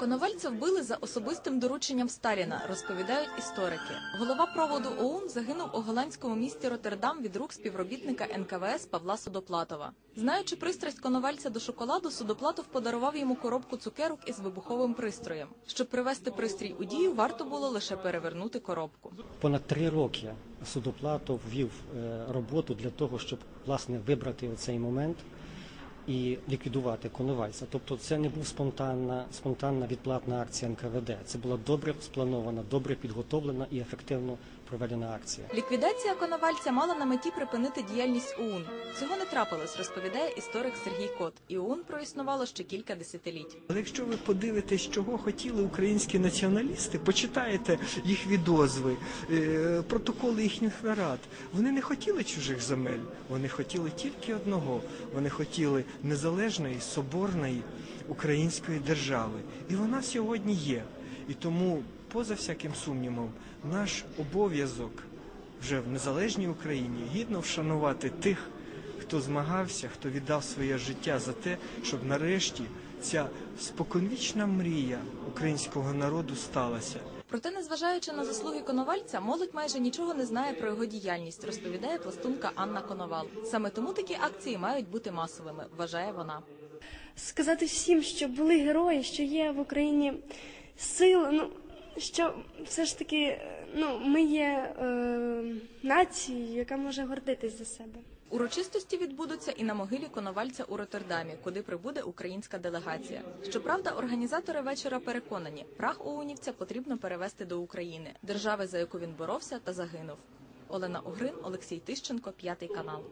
Коновальця вбили за особистим дорученням Сталіна, розповідають історики. Голова проводу ОУН загинув у голландському місті Роттердам від рук співробітника НКВС Павла Судоплатова. Знаючи пристрасть Коновальця до шоколаду, Судоплатов подарував йому коробку цукерок із вибуховим пристроєм. Щоб привести пристрій у дію, варто було лише перевернути коробку. Понад три роки судоплатов вів е, роботу для того, щоб власне вибрати цей момент і ліквідувати Коновальця. Тобто це не був спонтанна, спонтанна відплатна акція НКВД. Це була добре спланована, добре підготовлена і ефективно проведена акція. Ліквідація Коновальця мала на меті припинити діяльність ОУН. Цього не трапилось, розповідає історик Сергій Кот. І ОУН проіснувало ще кілька десятиліть. Але якщо ви подивитесь, чого хотіли українські націоналісти, почитаєте їх відозви, е, протоколи їхніх нарад. Вони не хотіли чужих земель, вони хотіли тільки одного. Вони хотіли незалежної, соборної української держави. І вона сьогодні є. І тому, поза всяким сумнівом, наш обов'язок вже в незалежній Україні гідно вшанувати тих, хто змагався, хто віддав своє життя за те, щоб нарешті ця споконвічна мрія українського народу сталася. Проте, незважаючи на заслуги Коновальця, молодь майже нічого не знає про його діяльність, розповідає пластунка Анна Коновал. Саме тому такі акції мають бути масовими, вважає вона. сказати всім, що були герої, що є в Україні сила. Ну що все ж таки, е, ну ми є е, нацією, яка може гордитись за себе. Урочистості відбудуться і на могилі Коновальця у Роттердамі, куди прибуде українська делегація. Щоправда, організатори вечора переконані, прах оунівця потрібно перевести до України, держави, за яку він боровся та загинув. Олена Угрин, Олексій Тищенко, п'ятий канал.